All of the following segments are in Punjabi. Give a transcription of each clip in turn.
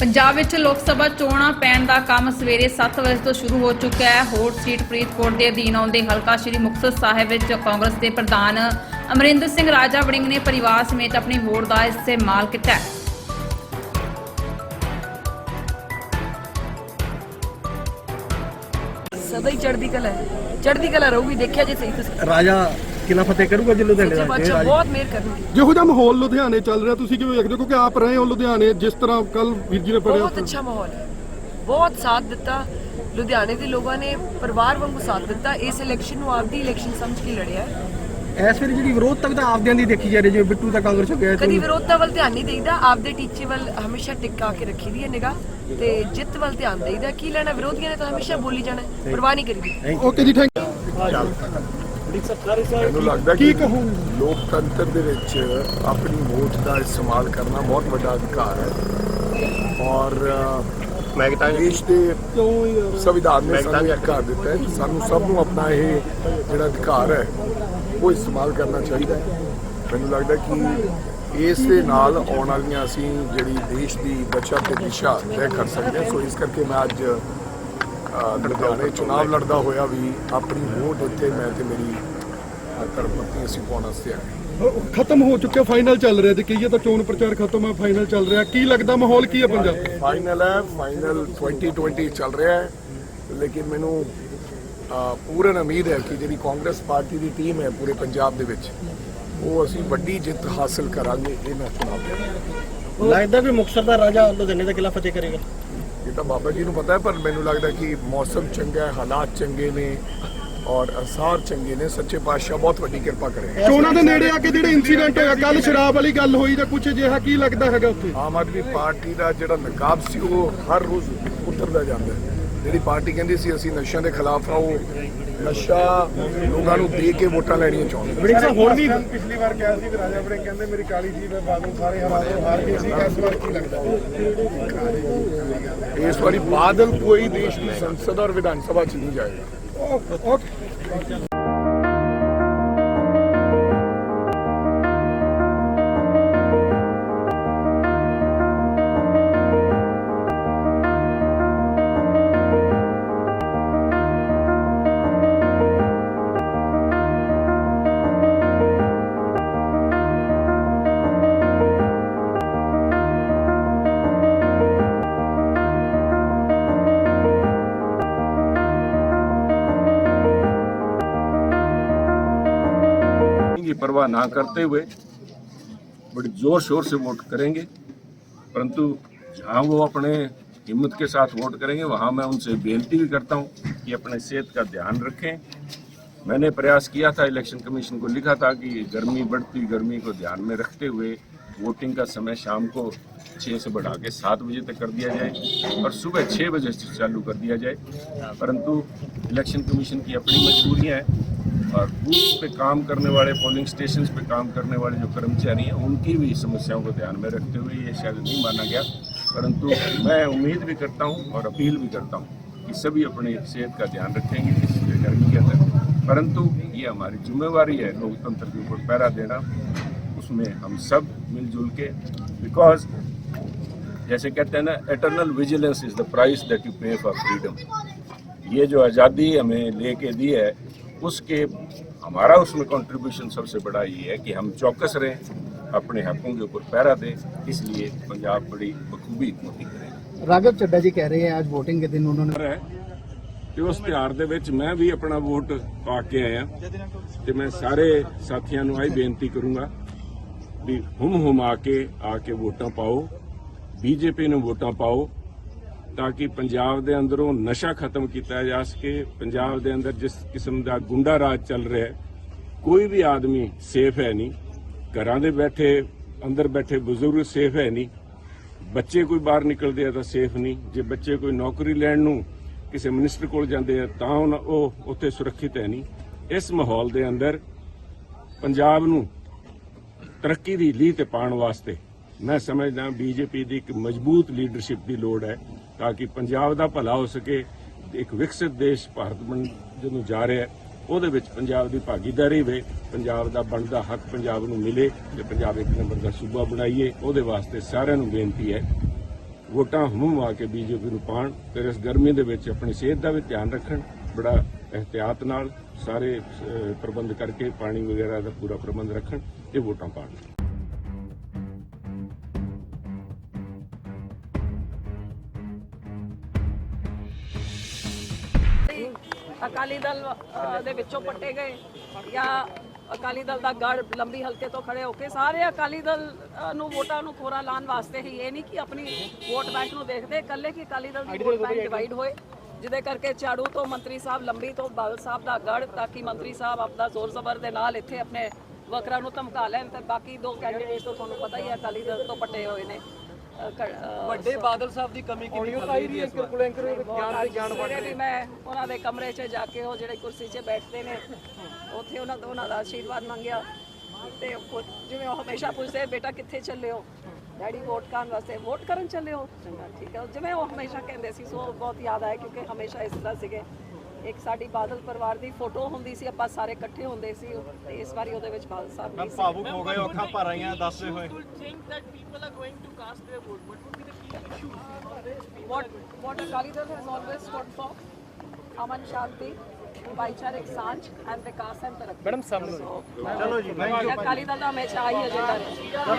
ਪੰਜਾਬ ਵਿੱਚ ਲੋਕ ਸਭਾ ਚੋਣਾਂ ਪੈਣ ਦਾ ਕੰਮ ਸਵੇਰੇ 7 ਵਜੇ ਤੋਂ ਸ਼ੁਰੂ ਹੋ ਚੁੱਕਾ ਹੈ। ਹੋਟ ਸੀਟ ਫਰੀਦਕੋਟ ਦੇ ਅਧੀਨ ਆਉਂਦੇ ਹਲਕਾ ਸ਼੍ਰੀ ਮੁਕਤਸਰ ਸਾਹਿਬ ਵਿੱਚ ਕਾਂਗਰਸ ਦੇ ਪ੍ਰਧਾਨ ਅਮਰਿੰਦਰ ਸਿੰਘ ਰਾਜਾ ਵੜਿੰਗ ਨੇ ਪਰਿਵਾਰ ਸਮੇਤ ਆਪਣੀ ਵੋਟ ਦਾ ਇਸਤੇਮਾਲ ਕੀਤਾ ਹੈ। ਸਦਾ ਹੀ ਚੜ੍ਹਦੀ ਕਲਾ ਹੈ। ਚੜ੍ਹਦੀ ਕਲਾ ਰਹੂਗੀ ਦੇਖਿਆ ਜੇ ਸਹੀ ਤੁਸੀਂ। ਰਾਜਾ ਕਿਲਾ ਫਤਿਹ ਕਰੂਗਾ ਜੇ ਲੁਧਿਆਣੇ ਸੱਚੇ ਦਾ? ਜੇ ਰਾਜਾ ਬਹੁਤ ਮਿਹਰ ਕਰਨਗੇ ਜਿਹੋ ਜਿਹਾ ਮਾਹੌਲ ਲੁਧਿਆਣੇ ਚੱਲ ਰਿਹਾ ਤੁਸੀਂ ਕਿਵੇਂ ਵੇਖਦੇ ਹੋ? ਕਿਉਂਕਿ ਆਪ ਰਹੇ ਹੋ ਲੁਧਿਆਣੇ ਜਿਸ ਤਰ੍ਹਾਂ ਕੱਲ ਵੀਰ ਜੀ ਨੇ ਪੜਿਆ ਬਹੁਤ ਅੱਛਾ ਮਾਹੌਲ ਹੈ। ਬਹੁਤ ਸਾਥ ਦਿੱਤਾ ਲੁਧਿਆਣੇ ਦੇ ਲੋਕਾਂ ਨੇ ਪਰਿਵਾਰ ਵਾਂਗੂ ਸਾਥ ਦਿੱਤਾ। ਇਸ ਇਲੈਕਸ਼ਨ ਨੂੰ ਆਪਦੀ ਇਲੈਕਸ਼ਨ ਸਮਝ ਕੇ ਲੜਿਆ ਹੈ। ਇਸ ਵੇਲੇ ਜਿਹੜੀ ਵਿਰੋਧਤਾ ਵੀ ਤਾਂ ਆਪਦਿਆਂ ਦੀ ਦੇਖੀ ਜਾ ਰਹੀ ਜਿਵੇਂ ਬਿੱਟੂ ਤਾਂ ਕਾਂਗਰਸ ਹੋ ਗਿਆ ਕਦੀ ਵਿਰੋਧਤਾ ਵੱਲ ਧਿਆਨ ਨਹੀਂ ਦੇਈਦਾ ਆਪਦੇ ਟੀਚੇ ਵੱਲ ਹਮੇਸ਼ਾ ਟਿਕਾ ਕੇ ਰੱਖੀ ਦੀ ਹੈ ਨਿਗਾਹ ਤੇ ਜਿੱਤ ਵੱਲ ਧਿਆਨ ਦੇਈਦਾ। ਕੀ ਲੈਣਾ ਵਿਰੋਧੀਆਂ ਨੇ ਤਾਂ ਹਮੇਸ਼ਾ ਬੋਲੀ ਜਾਣਾ ਹੈ, ਪਰਵਾਹ ਨਹੀਂ ਕਰੀਦੀ। ਓਕੇ ਜੀ ਥੈਂਕ ਮੈਨੂੰ ਲੱਗਦਾ ਕੀ ਕਿ ਕਹੋ ਲੋਕਤੰਤਰ ਦੇ ਵਿੱਚ ਆਪਣੀ ਵੋਟ ਦਾ ਇਸਤੇਮਾਲ ਕਰਨਾ ਬਹੁਤ ਵੱਡਾ ਅਧਿਕਾਰ ਹੈ। ਔਰ ਮੈਂ ਦੇਸ਼ ਦੇ ਸੰਵਿਧਾਨ ਨੇ ਸਾਨੂੰ ਇਹ ਅਧਿਕਾਰ ਦਿੱਤਾ ਹੈ ਕਿ ਸਾਨੂੰ ਸਭ ਨੂੰ ਆਪਣਾ ਇਹ ਜਿਹੜਾ ਅਧਿਕਾਰ ਹੈ ਉਹ ਇਸਤੇਮਾਲ ਕਰਨਾ ਚਾਹੀਦਾ ਹੈ। ਮੈਨੂੰ ਲੱਗਦਾ ਕਿ ਇਸ ਦੇ ਨਾਲ ਆਉਣ ਵਾਲੀਆਂ ਅਸੀਂ ਜਿਹੜੀ ਦੇਸ਼ ਦੀ ਬਚਤ ਤੇ ਦਿਸ਼ਾ ਤੈਅ ਕਰ ਸਕਦੇ ਹਾਂ। ਸੋ ਇਸ ਕਰਕੇ ਮੈਂ ਅੱਜ ਲੁਧਿਆਣੇ ਚੁਣਾਵ ਲੜਦਾ ਹੋਇਆ ਵੀ ਆਪਣੀ ਵੋਟ ਇੱਥੇ ਮੈਂ ਤੇ ਮੇਰੀ ਧਰਮਪਤੀ ਅਸੀਂ ਪਾਉਣ ਵਾਸਤੇ ਆਏ ਖਤਮ ਹੋ ਚੁੱਕਿਆ ਫਾਈਨਲ ਚੱਲ ਰਿਹਾ ਜੇ। ਕਹੀਏ ਤਾਂ ਚੋਣ ਪ੍ਰਚਾਰ ਖਤਮ ਹੈ ਫਾਈਨਲ ਚੱਲ ਰਿਹਾ। ਕੀ ਲੱਗਦਾ ਮਾਹੌਲ ਕੀ ਹੈ ਪੰਜਾਬ? ਫਾਈਨਲ ਹੈ ਫਾਈਨਲ 2020 ਚੱਲ ਰਿਹਾ ਹੈ। ਲੇਕਿਨ ਮੈਨੂੰ ਪੂਰਨ ਉਮੀਦ ਹੈ ਕਿ ਜਿਹੜੀ ਕਾਂਗਰਸ ਪਾਰਟੀ ਦੀ ਟੀਮ ਹੈ ਪੂਰੇ ਪੰਜਾਬ ਦੇ ਵਿੱਚ ਉਹ ਅਸੀਂ ਵੱਡੀ ਜਿੱਤ ਹਾਸਲ ਕਰਾਂਗੇ ਇਹ ਮੈਂ ਚੁਣਾਵ ਲੱਗਦਾ ਵੀ ਮੁਕਤਸਰ ਦਾ ਰਾਜਾ ਲੁਧਿਆਣੇ ਦਾ ਕਿਲਾ ਫਤਿਹ ਕਰੇਗਾ। ਇਹ ਤਾਂ ਬਾਬਾ ਜੀ ਨੂੰ ਪਤਾ ਹੈ ਪਰ ਮੈਨੂੰ ਲੱਗਦਾ ਕਿ ਮੌਸਮ ਚੰਗਾ ਹੈ ਹਾਲਾਤ ਚੰਗੇ ਨੇ ਔਰ ਅਸਾਰ ਚੰਗੇ ਨੇ। ਸੱਚੇ ਪਾਤਸ਼ਾਹ ਬਹੁਤ ਵੱਡੀ ਕਿਰਪਾ ਕਰੇਗਾ ਚੋਣਾਂ ਦੇ ਨੇੜੇ ਆ ਕੇ ਜਿਹੜੇ ਇਨਸੀਡੈਂਟ ਹੋਇਆ ਕੱਲ ਸ਼ਰਾਬ ਵਾਲੀ ਗੱਲ ਹੋਈ ਜਾਂ ਕੁਝ ਅਜਿਹਾ ਕੀ ਲੱਗਦਾ ਹੈਗਾ ਉੱਥੇ? ਆਮ ਆਦਮੀ ਪਾਰਟੀ ਦਾ ਜਿਹੜਾ ਨਕਾਬ ਸੀ ਉਹ ਹਰ ਰੋਜ਼ ਉਤਰਦਾ ਜਾਂਦਾ ਹੈ। ਜਿਹੜੀ ਪਾਰਟੀ ਕਹਿੰਦੀ ਸੀ ਅਸੀਂ ਨਸ਼ਿਆਂ ਦੇ ਖਿਲਾਫ ਆ ਉਹ ਨਸ਼ਾ ਲੋਕਾਂ ਨੂੰ ਦੇ ਕੇ ਵੋਟਾਂ ਲੈਣੀਆਂ ਚਾਹੁੰਦੇ ਸਾਹਿਬ ਹੁਣ ਵੀ ਪਿਛਲੀ ਵਾਰ ਕਿਹਾ ਸੀ ਕਿ ਰਾਜਾ ਵੜਿੰਗ ਕਹਿੰਦੇ ਮੇਰੀ ਕਾਲੀ ਜੀ ਮੈਂ ਬਾਦਲ ਸਾਰੇ ਹਰਾ ਦੋ ਹਾਰ ਗਏ ਸੀ ਇਸ ਵਾਰ ਕੀ ਲੱਗਦਾ? ਇਸ ਵਾਰੀ ਬਾਦਲ ਕੋਈ ਦੇਸ਼ ਦੀ ਸੰਸਦ ਔਰ ਵਿਧਾਨ ਸਭਾ ਚ की परवाह ना करते हुए बड़ी ज़ोर शोर से वोट करेंगे। परंतु जहाँ वो अपने हिम्मत के साथ वोट करेंगे, वहाँ मैं उनसे बेनती भी करता हूँ कि अपने सेहत का ध्यान रखें। मैंने प्रयास किया था, इलेक्शन कमीशन को लिखा था कि गर्मी बढ़ती, गर्मी को ध्यान में रखते हुए वोटिंग का समय शाम को छः से बढ़ा के सात बजे तक कर दिया जाए और सुबह छः बजे से चालू कर दिया जाए। परंतु इलेक्शन कमीशन की अपनी मजबूरियाँ हैं। और बूथ पे काम करने वाले पोलिंग स्टेशन पे काम करने वाले जो कर्मचारी हैं, उनकी भी समस्याओं को ध्यान में रखते हुए ये शायद नहीं माना गया। परंतु मैं उम्मीद भी करता हूँ और अपील भी करता हूँ कि सभी अपनी सेहत का ध्यान रखेंगे इस गर्मी के अंदर। परंतु ये हमारी जिम्मेवारी है लोकतंत्र के ऊपर पैरा देना। उसमें हम सब मिलजुल के बिकॉज़ जैसे कहते हैं ना eternal vigilance is the price that you pay for freedom ये जो आज़ादी हमें लेके दी है उसके हमारा उसमें कंट्रीब्यूशन सबसे बड़ा ये है कि हम चौकस रहें अपने हकों के ऊपर पहरा दें इसलिए पंजाब बड़ी बखूबी मोदी करेगा ਰਾਘਵ ਚੱਡਾ ਜੀ ਕਹਿ ਰਹੇ हैं आज वोटिंग के दिन उन्होंने ਹੈ ਤੇ ਉਸ ਤਿਉਹਾਰ ਦੇ ਵਿੱਚ ਮੈਂ ਵੀ ਆਪਣਾ ਵੋਟ ਪਾ ਕੇ ਆਇਆ ਤੇ ਮੈਂ ਸਾਰੇ ਸਾਥੀਆਂ ਨੂੰ ਆਹੀ ਬੇਨਤੀ ਕਰੂੰਗਾ ਵੀ ਹੁਮ ਹੁਮ ਆ ਕੇ ਆ ਕੇ ਵੋਟਾਂ ਪਾਓ ਬੀਜੇਪੀ ਨੂੰ ਵੋਟਾਂ ਪਾਓ ਤਾਂ ਕਿ ਪੰਜਾਬ ਦੇ ਅੰਦਰੋਂ ਨਸ਼ਾ ਖਤਮ ਕੀਤਾ ਜਾ ਸਕੇ। ਪੰਜਾਬ ਦੇ ਅੰਦਰ ਜਿਸ ਕਿਸਮ ਦਾ ਗੁੰਡਾ ਰਾਜ ਚੱਲ ਰਿਹਾ ਹੈ, ਕੋਈ ਵੀ ਆਦਮੀ ਸੇਫ ਹੈ ਨਹੀਂ। ਘਰਾਂ ਦੇ ਬੈਠੇ, ਅੰਦਰ ਬੈਠੇ ਬਜ਼ੁਰਗ ਸੇਫ ਹੈ ਨਹੀਂ। ਬੱਚੇ ਕੋਈ ਬਾਹਰ ਨਿਕਲਦੇ ਆ ਤਾਂ ਸੇਫ ਨਹੀਂ। ਜੇ ਬੱਚੇ ਕੋਈ ਨੌਕਰੀ ਲੈਣ ਨੂੰ ਕਿਸੇ ਮਿਨਿਸਟਰ ਕੋਲ ਜਾਂਦੇ ਆ ਤਾਂ ਉਹਨਾਂ- ਉਹ ਉੱਥੇ ਸੁਰੱਖਿਅਤ ਹੈ ਨਹੀਂ। ਇਸ ਮਾਹੌਲ ਦੇ ਅੰਦਰ ਪੰਜਾਬ ਨੂੰ ਤਰੱਕੀ ਦੀ ਲੀਹ ਤੇ ਪਾਉਣ ਵਾਸਤੇ ਮੈਂ ਸਮਝਦਾ ਬੀਜੇਪੀ ਦੀ ਇੱਕ ਮਜ਼ਬੂਤ ਲੀਡਰਸ਼ਿਪ ਦੀ ਲੋੜ ਹੈ। ਤਾਂ ਕਿ ਪੰਜਾਬ ਦਾ ਭਲਾ ਹੋ ਸਕੇ। ਇੱਕ ਵਿਕਸਿਤ ਦੇਸ਼ ਭਾਰਤ ਬਣ ਜਦੋਂ ਜਾ ਰਿਹਾ ਉਹਦੇ ਵਿੱਚ ਪੰਜਾਬ ਦੀ ਭਾਗੀਦਾਰੀ ਵੇ ਪੰਜਾਬ ਦਾ ਬਣਦਾ ਹੱਕ ਪੰਜਾਬ ਨੂੰ ਮਿਲੇ ਤੇ ਪੰਜਾਬ ਇੱਕ ਨੰਬਰ ਦਾ ਸੂਬਾ ਬਣਾਈਏ, ਉਹਦੇ ਵਾਸਤੇ ਸਾਰਿਆਂ ਨੂੰ ਬੇਨਤੀ ਹੈ। ਵੋਟਾਂ ਹਮੂਮ ਆ ਕੇ ਬੀਜੇਪੀ ਨੂੰ ਪਾਣ ਫਿਰ ਇਸ ਗਰਮੀ ਦੇ ਵਿੱਚ ਆਪਣੀ ਸਿਹਤ ਦਾ ਵੀ ਧਿਆਨ ਰੱਖਣ, ਬੜਾ ਇhtiyat ਨਾਲ ਸਾਰੇ ਪ੍ਰਬੰਧ ਕਰਕੇ ਪਾਣੀ ਵਗੈਰਾ ਦਾ ਪੂਰਾ ਪ੍ਰਬੰਧ ਰੱਖਣ ਤੇ ਵੋਟਾਂ ਪਾਣ ਅਕਾਲੀ ਦਲ ਦੇ ਵਿੱਚੋਂ ਪੱਟੇ ਗਏ ਜਾਂ ਅਕਾਲੀ ਦਲ ਦਾ ਗੜ ਲੰਬੀ ਹਲਕੇ ਤੋਂ ਖੜੇ ਹੋ ਕੇ ਸਾਰੇ ਅਕਾਲੀ ਦਲ ਨੂੰ ਵੋਟਾਂ ਨੂੰ ਖੋਰਾ ਲਾਉਣ ਵਾਸਤੇ ਹੀ ਇਹ ਨਹੀਂ ਕਿ ਆਪਣੀ ਵੋਟ ਬੈਂਕ ਨੂੰ ਦੇਖਦੇ ਇਕੱਲੇ ਕਿ ਅਕਾਲੀ ਦਲ ਦੀ ਵੋਟ ਬੈਂਕ ਡਿਵਾਈਡ ਹੋਏ। ਜਿਹਦੇ ਕਰਕੇ ਝਾੜੂ ਤੋਂ ਮੰਤਰੀ ਸਾਹਿਬ ਲੰਬੀ ਤੋਂ ਬਾਦਲ ਸਾਹਿਬ ਦਾ ਗੜ ਤਾਂ ਕਿ ਮੰਤਰੀ ਸਾਹਿਬ ਆਪਦਾ ਜ਼ੋਰ ਜ਼ਬਰ ਦੇ ਨਾਲ ਇੱਥੇ ਆਪਣੇ ਵਕਰਾਂ ਨੂੰ ਧਮਕਾ ਲੈਣ ਤੇ ਬਾਕੀ ਦੋ ਕੈਂਡੀਡੇਟ ਤੋਂ ਤੁਹਾਨੂੰ ਪਤਾ ਹੀ ਹੈ ਅਕਾਲੀ ਦਲ ਤੋਂ ਪੱਟੇ ਹੋਏ ਨੇ। ਵੱਡੇ ਬਾਦਲ ਸਾਹਿਬ ਦੀ ਕਮੀ ਕਿੰਨੀ ਖਲ ਰਹੀ ਹੈ ਇਸ ਵਾਰ? ਕੋਲ ਐਂਕਰ ਗਿਆਨ ਤੇ ਗਿਆਨ ਸਵੇਰੇ ਵੀ ਮੈਂ ਉਹਨਾਂ ਦੇ ਕਮਰੇ 'ਚ ਜਾ ਕੇ ਉਹ ਜਿਹੜੇ ਕੁਰਸੀ 'ਚ ਬੈਠਦੇ ਨੇ ਉੱਥੇ ਉਹਨਾਂ ਤੋਂ ਉਹਨਾਂ ਦਾ ਆਸ਼ੀਰਵਾਦ ਮੰਗਿਆ। ਤੇ ਜਿਵੇਂ ਉਹ ਹਮੇਸ਼ਾ ਪੁੱਛਦੇ ਬੇਟਾ ਕਿੱਥੇ ਚੱਲੇ ਹੋ? ਡੈਡੀ ਵੋਟ ਕਰਨ ਵਾਸਤੇ ਵੋਟ ਕਰਨ ਚੱਲੇ ਹੋ? ਚੰਗਾ ਠੀਕ ਹੈ। ਜਿਵੇਂ ਉਹ ਹਮੇਸ਼ਾ ਕਹਿੰਦੇ ਸੀ ਸੋ ਬਹੁਤ ਯਾਦ ਆਇਆ ਕਿਉਂਕਿ ਹਮੇਸ਼ਾ ਇਸ ਤਰ੍ਹਾਂ ਸੀਗੇ। ਇੱਕ ਸਾਡੀ ਬਾਦਲ ਪਰਿਵਾਰ ਦੀ ਫੋਟੋ ਹੁੰਦੀ ਸੀ ਆਪਾਂ ਸਾਰੇ ਇਕੱਠੇ ਹੁੰਦੇ ਸੀ ਤੇ ਇਸ ਵਾਰੀ ਉਹਦੇ ਵਿੱਚ ਬਾਦਲ ਸਾਹਿਬ ਨਹੀਂ ਸੀ। ਭਾਵੁਕ ਹੋ ਗਏ ਅੱਖਾਂ ਭਰ ਆਈਆਂ ਦੱਸਦੇ ਹੋਏ। what what Akali Dal has always stood for aman shanti ਭਾਈਚਾਰਕ ਸਾਂਝ ਐਂਡ ਵਿਕਾਸ ਐਂਡ ਤਰੱਕੀ ਮੈਡਮ ਸਾਹਮਣੇ ਚਲੋ ਜੀ ਅਕਾਲੀ ਦਲ ਦਾ ਹਮੇਸ਼ਾ ਆਹੀ ਏਜੰਡਾ ਰਿਹਾ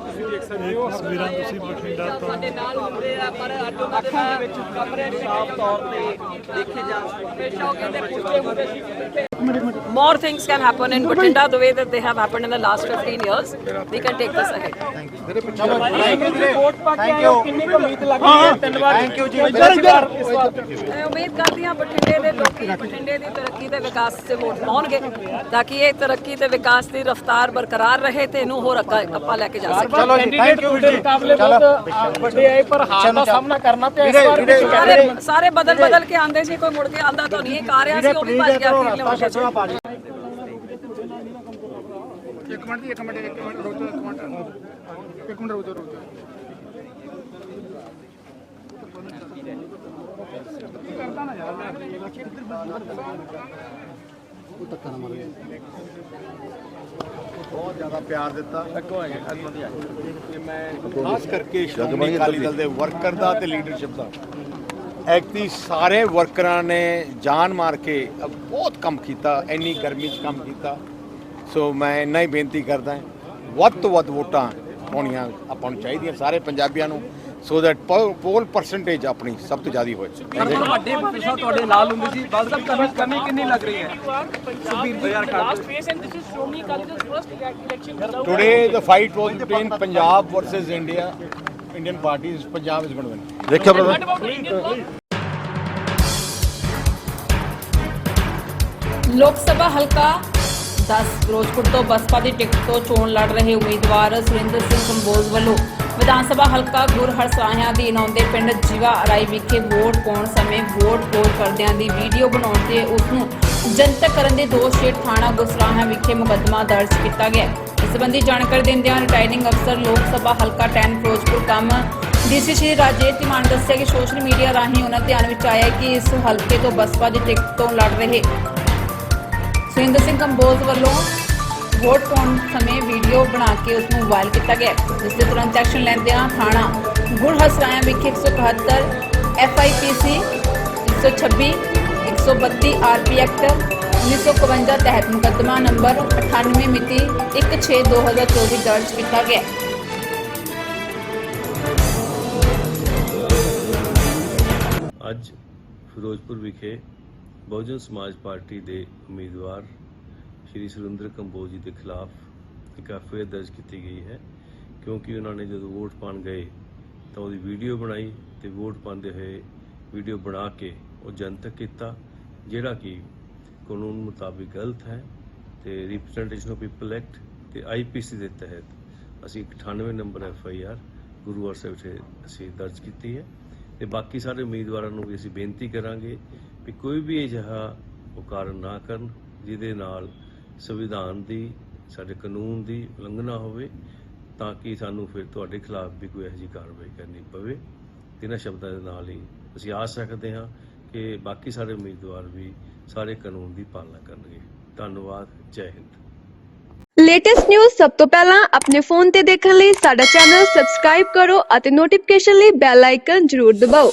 ਚਲੋ ਭਾਜੀ ਸਾਡੇ ਨਾਲ ਹੁੰਦੇ ਆ ਪਰ ਅੱਜ ਉਹਨਾਂ ਦੇ ਨਾਲ ਕਮਰੇ ਸਾਫ਼ ਤੌਰ ਤੇ ਦੇਖੇ ਜਾ ਹਮੇਸ਼ਾ ਉਹ ਕਹਿੰਦੇ ਪੁੱਛਦੇ ਹੁੰਦੇ ਸੀ More things can happen in Batinda the way that they have happened in the last 15 years. We can take this ahead. Thank you ਜੀ ਮੈਂ ਉਮੀਦ ਕਰਦੀ ਹਾਂ ਬਠਿੰਡੇ ਦੇ ਲੋਕੀ ਬਠਿੰਡੇ ਦੀ ਤਰੱਕੀ ਤੇ ਵਿਕਾਸ ਤੇ ਵੋਟ ਪਾਉਣਗੇ ਤਾਂ ਕਿ ਇਹ ਤਰੱਕੀ ਤੇ ਵਿਕਾਸ ਦੀ ਰਫ਼ਤਾਰ ਬਰਕਰਾਰ ਰਹੇ ਤੇ ਇਹਨੂੰ ਹੋਰ ਅੱਗਾ ਆਪਾਂ ਲੈ ਕੇ ਜਾ ਸਕੀਏ ਚਲੋ ਜੀ ਥੈਂਕ ਯੂ ਦੇ ਮੁਕਾਬਲੇ ਬਹੁਤ ਵੱਡੇ ਆਏ ਪਰ ਹਾਰ ਦਾ ਸਾਹਮਣਾ ਕਰਨਾ ਪਿਆ ਇਸ ਵਾਰ ਸਾਰੇ ਸਾਰੇ ਬਦਲ ਬਦਲ ਕੇ ਆਂਦੇ ਸੀ ਕੋਈ ਮੁੜ ਕੇ ਆਂਦਾ ਤਾਂ ਨਹੀਂ ਇੱਕ ਆ ਰਿਹਾ ਸੀ ਉਹ ਵੀ ਭੱਜ ਗਿਆ ਫਿਰ ਕੇ ਇੱਕ ਮਿੰਟ ਜੀ ਇੱਕ ਮਿੰਟ ਇੱਕ ਮਿੰਟ ਰੁਕ ਜਾਓ ਇੱਕ ਮਿੰਟ। ਇੱਕ ਮਿੰਟ ਰੁਕ ਜਾਓ ਰੁਕ ਜਾਓ। ਬਹੁਤ ਜ਼ਿਆਦਾ ਪਿਆਰ ਦਿੱਤਾ। ਤੇ ਮੈਂ ਖਾਸ ਕਰਕੇ ਸ਼੍ਰੋਮਣੀ ਅਕਾਲੀ ਦਲ ਦੇ। ਵਰਕਰ ਦਾ ਤੇ ਲੀਡਰਸ਼ਿਪ ਦਾ। ਐਕਟੀ ਸਾਰੇ ਵਰਕਰਾਂ ਨੇ ਜਾਨ ਮਾਰ ਕੇ ਬਹੁਤ ਕੰਮ ਕੀਤਾ ਇੰਨੀ ਗਰਮੀ 'ਚ ਕੰਮ ਕੀਤਾ। ਸੋ ਮੈਂ ਇੰਨਾ ਹੀ ਬੇਨਤੀ ਕਰਦਾ ਹਾਂ, ਵੱਧ ਤੋਂ ਵੱਧ ਵੋਟਾਂ ਪਾਉਣੀਆਂ ਆਪਾਂ ਨੂੰ ਚਾਹੀਦੀਆਂ ਸਾਰੇ ਪੰਜਾਬੀਆਂ ਨੂੰ ਸੋ ਦੈਟ ਪੋਲ ਪਰਸੈਂਟੇਜ ਆਪਣੀ ਸਭ ਤੋਂ ਜ਼ਿਆਦਾ ਹੋਏ ਵੱਡੇ ਪਿਛਾ ਤੁਹਾਡੇ ਨਾਲ ਹੁੰਦੀ ਸੀ ਬਾਦਲ ਸਾਹਿਬ ਕਮੀ ਕਮੀ ਕਿੰਨੀ ਲੱਗ ਰਹੀ ਹੈ? Today the fight was between Punjab versus India. Indian Punjab is going to win. ਦੇਖਿਆ ਬ੍ਰਦਰ ਲੋਕ ਸਭਾ ਹਲਕਾ 10 ਫਿਰੋਜ਼ਪੁਰ ਤੋਂ ਬਸਪਾ ਦੀ ਟਿਕਟ ਤੋਂ ਚੋਣ ਲੜ ਰਹੇ ਉਮੀਦਵਾਰ ਸੁਰਿੰਦਰ ਸਿੰਘ ਕੰਬੋਜ ਵੱਲੋਂ। ਵਿਧਾਨ ਸਭਾ ਹਲਕਾ ਗੁਰਹਰ ਸਾਹਿਆਂ ਅਧੀਨ ਆਉਂਦੇ ਪਿੰਡ ਜੀਵਾ ਅਰਾਈ ਵਿਖੇ ਵੋਟ ਪਾਉਣ ਸਮੇਂ ਵੋਟ ਪੋਲ ਕਰਦਿਆਂ ਦੀ ਵੀਡੀਓ ਬਣਾਉਣ ਤੇ ਉਸ ਨੂੰ ਜਨਤਕ ਕਰਨ ਦੇ ਦੋਸ਼ ਹੇਠ ਥਾਣਾ ਗੁਸਰਾਹਾਂ ਵਿਖੇ ਮੁਕੱਦਮਾ ਦਰਜ ਕੀਤਾ ਗਿਆ। ਸੰਬੰਧੀ ਜਾਣਕਾਰੀ ਦਿੰਦਿਆਂ ਰਿਟਾਰਨਿੰਗ ਅਫਸਰ ਲੋਕ ਸਭਾ ਹਲਕਾ 10 ਫਿਰੋਜ਼ਪੁਰ ਕੰਮ ਡੀਸੀ ਸ਼੍ਰੀ ਰਾਜੇਸ਼ ਧੀਮਾਨ ਦੱਸਿਆ ਕਿ ਸੋਸ਼ਲ ਮੀਡੀਆ ਰਾਹੀਂ ਉਹਨਾਂ ਧਿਆਨ ਵਿੱਚ ਆਇਆ ਕਿ ਇਸ ਹਲਕੇ ਤੋਂ ਬਸਪਾ ਦੀ ਟਿਕਟ ਤੋਂ ਲੜ ਰਹੇ ਸੁਰਿੰਦਰ ਸਿੰਘ ਕੰਬੋਜ ਵੱਲੋਂ ਵੋਟ ਪਾਉਣ ਸਮੇਂ ਵੀਡੀਓ ਬਣਾ ਕੇ ਉਸ ਨੂੰ ਵਾਇਰਲ ਕੀਤਾ ਗਿਆ। ਜਿਸ ਦੇ ਤੁਰੰਤ ਐਕਸ਼ਨ ਲੈਂਦਿਆਂ ਥਾਣਾ ਗੁੜ ਹਸਰਾਇਆ ਵਿਖੇ 171 ਐਫਆਈਪੀਸੀ 126 132 ਆਰਪੀ ਐਕਟ 1951 ਤਹਿਤ ਮੁਕੱਦਮਾ ਨੰਬਰ 98 ਮਿਤੀ 16/2024 ਦਰਜ ਕੀਤਾ ਗਿਆ। ਅੱਜ ਫਿਰੋਜ਼ਪੁਰ ਵਿਖੇ ਬਹੁਜਨ ਸਮਾਜ ਪਾਰਟੀ ਦੇ ਉਮੀਦਵਾਰ ਸ਼੍ਰੀ ਸੁਰਿੰਦਰ ਕੰਬੋਜ ਜੀ ਦੇ ਖਿਲਾਫ ਇੱਕ ਐਫਆਈਆਰ ਦਰਜ ਕੀਤੀ ਗਈ ਹੈ। ਕਿਉਂਕਿ ਉਹਨਾਂ ਨੇ ਜਦੋਂ ਵੋਟ ਪਾਣ ਗਏ ਤਾਂ ਉਹਦੀ ਵੀਡੀਓ ਬਣਾਈ ਤੇ ਵੋਟ ਪਾਉਂਦੇ ਹੋਏ ਵੀਡੀਓ ਬਣਾ ਕੇ ਉਹ ਜਨਤਕ ਕੀਤਾ, ਜਿਹੜਾ ਕਿ ਕਾਨੂੰਨ ਮੁਤਾਬਿਕ ਗਲਤ ਹੈ ਤੇ ਰਿਪਰੈਜ਼ੈਂਟੇਸ਼ਨ ਆਫ ਪੀਪਲ ਐਕਟ ਤੇ ਆਈਪੀਸੀ ਦੇ ਤਹਿਤ ਅਸੀਂ 98 ਨੰਬਰ ਐਫਆਈਆਰ ਗੁਰੂ ਸਾਹਿਬ ਵਿਖੇ ਅਸੀਂ ਦਰਜ ਕੀਤੀ ਹੈ। ਤੇ ਬਾਕੀ ਸਾਰੇ ਉਮੀਦਵਾਰਾਂ ਨੂੰ ਵੀ ਅਸੀਂ ਬੇਨਤੀ ਕਰਾਂਗੇ ਵੀ ਕੋਈ ਵੀ ਅਜਿਹਾ ਉਹ ਕਾਰਨ ਨਾ ਕਰਨ, ਜਿਹਦੇ ਨਾਲ ਸੰਵਿਧਾਨ ਦੀ, ਸਾਡੇ ਕਾਨੂੰਨ ਦੀ ਉਲੰਘਣਾ ਹੋਵੇ, ਤਾਂ ਕਿ ਸਾਨੂੰ ਫਿਰ ਤੁਹਾਡੇ ਖਿਲਾਫ ਵੀ ਕੋਈ ਇਹੋ ਜਿਹੀ ਕਾਰਵਾਈ ਕਰਨੀ ਪਵੇ। ਇਹਨਾਂ ਸ਼ਬਦਾਂ ਦੇ ਨਾਲ ਹੀ ਅਸੀਂ ਆਸ ਰੱਖਦੇ ਹਾਂ ਕਿ ਬਾਕੀ ਸਾਰੇ ਉਮੀਦਵਾਰ ਵੀ ਸਾਰੇ ਕਾਨੂੰਨ ਦੀ ਪਾਲਣਾ ਕਰਨਗੇ। ਧੰਨਵਾਦ, ਜੈ ਹਿੰਦ। ਲੇਟੈਸਟ ਨਿਊਜ਼ ਸਭ ਤੋਂ ਪਹਿਲਾਂ ਆਪਣੇ ਫੋਨ ਤੇ ਦੇਖਣ ਲਈ ਸਾਡਾ ਚੈਨਲ ਸਬਸਕ੍ਰਾਈਬ ਕਰੋ ਅਤੇ ਨੋਟੀਫਿਕੇਸ਼ਨ ਲਈ ਬੈਲ ਆਈਕਨ ਜ਼ਰੂਰ ਦਬਾਓ।